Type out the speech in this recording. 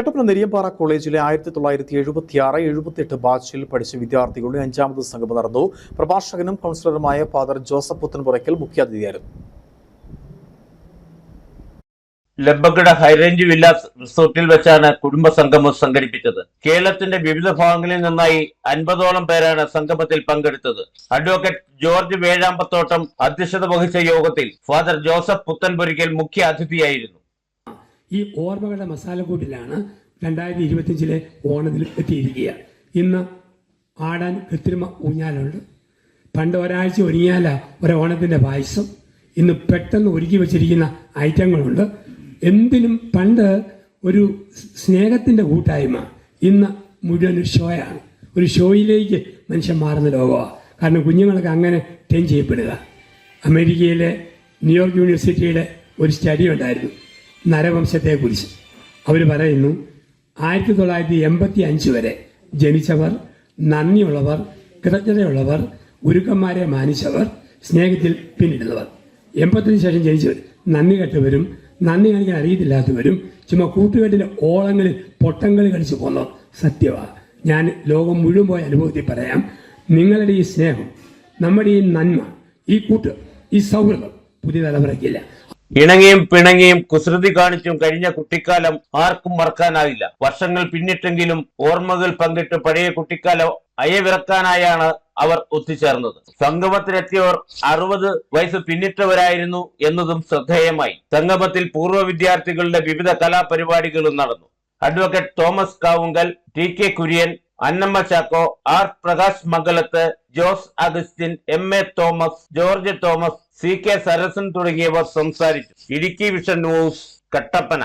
കട്ടപ്പന നെരിയമ്പാറ കോളേജിലെ ആയിരത്തി തൊള്ളായിരത്തി എഴുപത്തി ആറ് എഴുപത്തിയെട്ട് ബാച്ചിൽ പഠിച്ച വിദ്യാർത്ഥികളുടെ അഞ്ചാമത് സംഗമം നടന്നു. പ്രഭാഷകനും കൗൺസിലറുമായ ഫാദർ ജോസഫ് പുത്തൻപുറയ്ക്കൽ മുഖ്യാതിഥിയായിരുന്നു. ലബഗഡ ഹൈറേഞ്ച് വില്ലാസ് റിസോർട്ടിൽ വെച്ചാണ് കുടുംബ സംഗമം സംഘടിപ്പിച്ചത്. കേരളത്തിന്റെ വിവിധ ഭാഗങ്ങളിൽ നിന്നായി അൻപതോളം പേരാണ് സംഗമത്തിൽ പങ്കെടുത്തത്. അഡ്വക്കേറ്റ് ജോർജ് വേഴാമ്പത്തോട്ടം അധ്യക്ഷത വഹിച്ച യോഗത്തിൽ ഫാദർ ജോസഫ് പുത്തൻപുരിക്കൽ മുഖ്യ അതിഥിയായിരുന്നു ഈ ഓർമ്മകളുടെ മസാലക്കൂട്ടിലാണ് രണ്ടായിരത്തി ഇരുപത്തിയഞ്ചിലെ ഓണത്തിൽ എത്തിയിരിക്കുക. ഇന്ന് ആടാൻ കൃത്രിമ ഊഞ്ഞാലുണ്ട്. പണ്ട് ഒരാഴ്ച ഒരുങ്ങിയാല ഒരു ഓണത്തിന്റെ പായസം. ഇന്ന് പെട്ടെന്ന് ഒരുക്കി വെച്ചിരിക്കുന്ന ഐറ്റങ്ങളുണ്ട്. എന്തിനും പണ്ട് ഒരു സ്നേഹത്തിന്റെ കൂട്ടായ്മ. ഇന്ന് മുഴുവൻ ഷോയാണ്. ഒരു ഷോയിലേക്ക് മനുഷ്യൻ മാറുന്ന ലോകമാണ് കാരണം കുഞ്ഞുങ്ങളൊക്കെ അങ്ങനെ ട്രെയിൻ ചെയ്യപ്പെടുക. അമേരിക്കയിലെ ന്യൂയോർക്ക് യൂണിവേഴ്സിറ്റിയുടെ ഒരു സ്റ്റഡി ഉണ്ടായിരുന്നു. നരവംശത്തെക്കുറിച്ച്. അവർ പറയുന്നു ആയിരത്തി തൊള്ളായിരത്തി എൺപത്തി അഞ്ച് വരെ ജനിച്ചവർ നന്ദിയുള്ളവർ കൃതജ്ഞതയുള്ളവർ ഗുരുക്കന്മാരെ മാനിച്ചവർ സ്നേഹത്തിൽ പിന്നിടുന്നവർ. എൺപത്തിന് ശേഷം ജനിച്ചവർ നന്ദി കെട്ടവരും നന്ദി കാണിക്കാൻ അറിയത്തില്ലാത്തവരും ചുമ്മാ കൂട്ടുകെട്ടിലെ ഓളങ്ങളിൽ പൊട്ടങ്ങൾ കളിച്ചു പോന്നവർ. സത്യമാണ് ഞാൻ ലോകം മുഴുവൻ പോയ അനുഭവത്തിൽ പറയാം നിങ്ങളുടെ ഈ സ്നേഹം നമ്മുടെ ഈ നന്മ ഈ കൂട്ട് ഈ സൗഹൃദം പുതിയ തലമുറയ്ക്കില്ല. ഇണങ്ങിയും പിണങ്ങിയും കുസൃതി കാണിച്ചും കഴിഞ്ഞ കുട്ടിക്കാലം ആർക്കും മറക്കാനാവില്ല വർഷങ്ങൾ പിന്നിട്ടെങ്കിലും ഓർമ്മകൾ പങ്കിട്ട് പഴയ കുട്ടിക്കാലം അയവിറക്കാനായാണ് അവർ ഒത്തുചേർന്നത്. സംഗമത്തിലെത്തിയവർ അറുപത് വയസ്സ് പിന്നിട്ടവരായിരുന്നു എന്നതും ശ്രദ്ധേയമായി. സംഗമത്തിൽ പൂർവ വിദ്യാർത്ഥികളുടെ വിവിധ കലാപരിപാടികളും നടന്നു. Advocate Thomas Kavungal T K Kurian Annamma Chacko R. Prakash Mangalath Jose Augustine M. A. Thomas George Thomas C. K. Sarasan തുടങ്ങിയവർ സംസാരിച്ചു. Idukki vision news Kattappana.